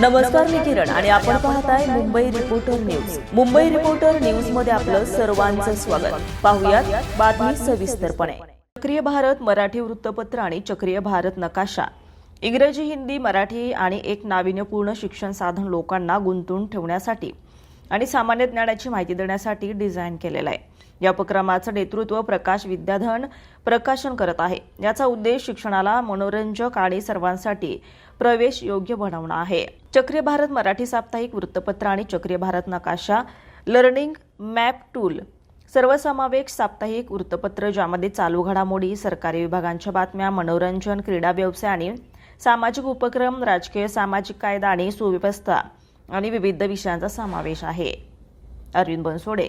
नमस्कार मी किरण आणि आपण पाहताय Mumbai reporter news Mumbai reporter न्यूजमध्ये आपलं सर्वांचं स्वागत. पाहुयात बातमी सविस्तरपणे. चक्रीय भारत मराठी वृत्तपत्र आणि चक्रीय भारत नकाशा. इंग्रजी हिंदी मराठी आणि एक नाविन्यपूर्ण शिक्षण साधन लोकांना गुंतून ठेवण्यासाठी आणि सामान्य ज्ञानाची माहिती देण्यासाठी डिझाईन केलेलं आहे. या उपक्रमाचं नेतृत्व प्रकाश विद्याधन प्रकाशन करत आहे. याचा उद्देश शिक्षणाला मनोरंजक आणि सर्वांसाठी प्रवेश योग्य बनवणं आहे. चक्रीय भारत मराठी साप्ताहिक वृत्तपत्र आणि चक्रीय भारत नकाशा लर्निंग मॅप टूल सर्वसमावेश साप्ताहिक वृत्तपत्र ज्यामध्ये चालू घडामोडी सरकारी विभागांच्या बातम्या मनोरंजन क्रीडा व्यवसाय आणि सामाजिक उपक्रम राजकीय सामाजिक कायदा आणि सुव्यवस्था आणि विविध विषयांचा समावेश आहे. Arvind Bansode